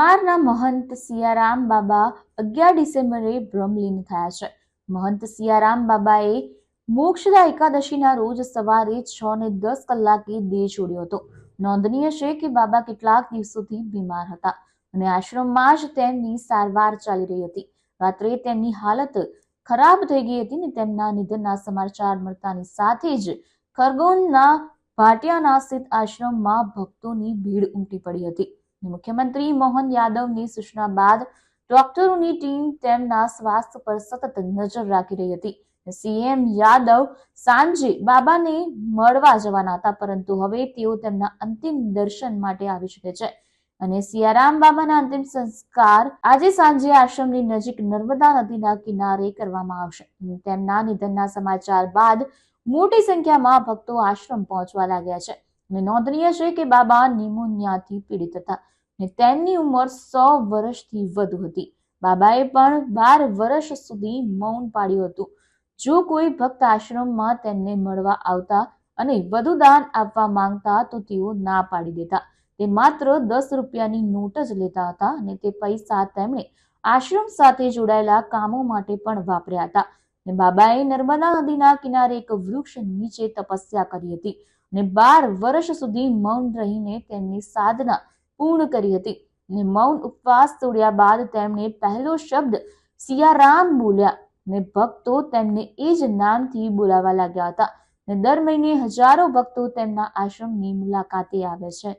કુમારના મહંત સિયારામ બાબા અગિયાર ડિસેમ્બરે બ્રહ્મલીન થયા છે. મહંત સિયારામ બાબાએ મોક્ષદા એકાદશીના રોજ સવારે છ ને દસ કલાકે દેહ છોડ્યો હતો. નોંધનીય છે કે બાબા કેટલાક દિવસોથી બીમાર હતા અને આશ્રમમાં જ તેમની સારવાર ચાલી રહી હતી. રાત્રે તેમની હાલત ખરાબ થઈ ગઈ હતી ને તેમના નિધનના સમાચાર મળતાની સાથે જ ખરગોનના ભાટિયાના સ્થિત આશ્રમમાં ભક્તોની ભીડ ઉમટી પડી હતી. મુખ્યમંત્રી મોહન યાદવની સૂચના બાદ ડોક્ટરોની ટીમ તેમના સ્વાસ્થ્ય પર સતત નજર રાખી રહી હતી. સીએમ યાદવ સાંજે બાબાને મળવા જવાના હતા, પરંતુ હવે તેઓ તેમના અંતિમ દર્શન માટે આવી શકે છે. અને સિયારામ બાબાના અંતિમ સંસ્કાર આજે સાંજે આશ્રમની નજીક નર્મદા નદીના કિનારે કરવામાં આવશે. તેમના નિધનના સમાચાર બાદ મોટી સંખ્યામાં ભક્તો આશ્રમ પહોંચવા લાગ્યા છે. અને નોંધનીય છે કે બાબા નિમોનિયાથી પીડિત હતા અને તેમની ઉંમર સો વર્ષથી વધુ હતી. બાબાએ પણ બાર વર્ષ સુધી મૌન પાડ્યું હતું. જો કોઈ ભક્ત આશ્રમમાં તેમને મળવા આવતા અને વધુ દાન આપવા માંગતા તો તેઓ ના પાડી દેતા. તે માત્ર દસ રૂપિયાની નોટ જ લેતા હતા અને તે પૈસા તેમણે આશ્રમ સાથે જોડાયેલા કામો માટે પણ વાપર્યા હતા. બાબાએ નર્મદા નદીના કિનારે એક વૃક્ષ નીચે તપસ્યા કરી હતી. અને બાર વર્ષ સુધી મૌન રહીને તેમની સાધના પૂર્ણ કરી હતી. ને મૌન ઉપવાસ તોડ્યા બાદ તેમણે પહેલો શબ્દ સિયારામ બોલ્યા ને ભક્તો તેમને એ જ નામથી બોલાવા લાગ્યા હતા. ને દર મહિને હજારો ભક્તો તેમના આશ્રમની મુલાકાતે આવે છે.